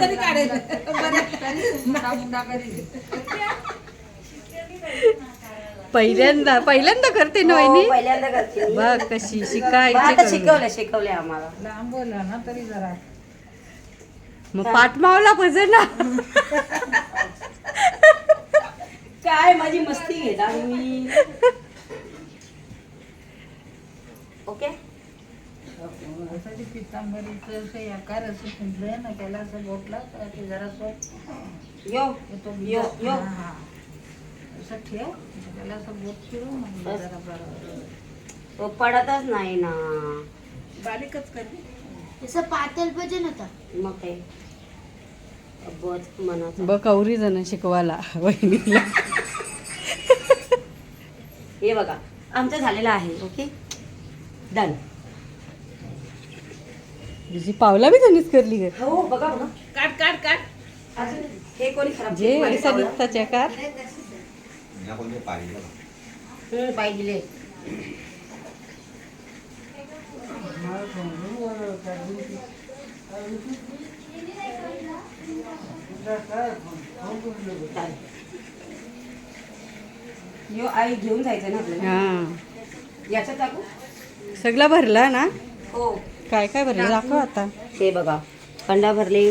तरी काढेल. पहिल्यांदा पहिल्यांदा करते ना हो, वहिनी? पहिल्यांदा करते. बघ कशी शिकायची. शिकवलं शिकवले आम्हाला. लांबवला ना तरी जरा. मग पाठमावला पाहिजे ना. काय माझी मस्ती घेता मी ओके? असं ते पितांबरीचं असं आकार असं फुललंय ना त्याला असं बोटला तर ते जरा असं यो येतो यो यो. हा. असं ठेव त्याला असं बोट फिरवून मग बस. जरा बरं. तो पडतच नाही ना. बारीकच करते तसं पातळ पाहिजे नव्हता मग काय बस म्हणत बघ कवरी जण शिकवायला वहिनीला. हे बघा आमचं झालेलं आहे ओके? डन. तुझी पावला बी जणीच करली ग. हो बघा बघा काट काट काट अजून हे कोणी खराब जे? दिसता चकार दिले चालेल. यो आई घेऊन जायचं ना आपल्याला? हा. याच्यात टाकू? सगळा भरला ना? हो. काय काय भरलं? दाखव आता. हे बघा कंडा भरले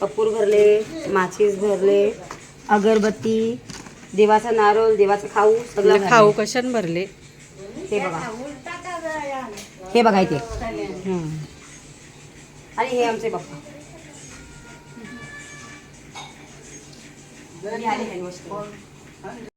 कपूर भरले माचीस भरले अगरबत्ती देवाचा नारळ देवाचा खाऊ सगळं खाऊ. कशान भरले? हे बघा. हे बघा इथे. हा आणि हे आमचे पप्पा. हँडवॉश.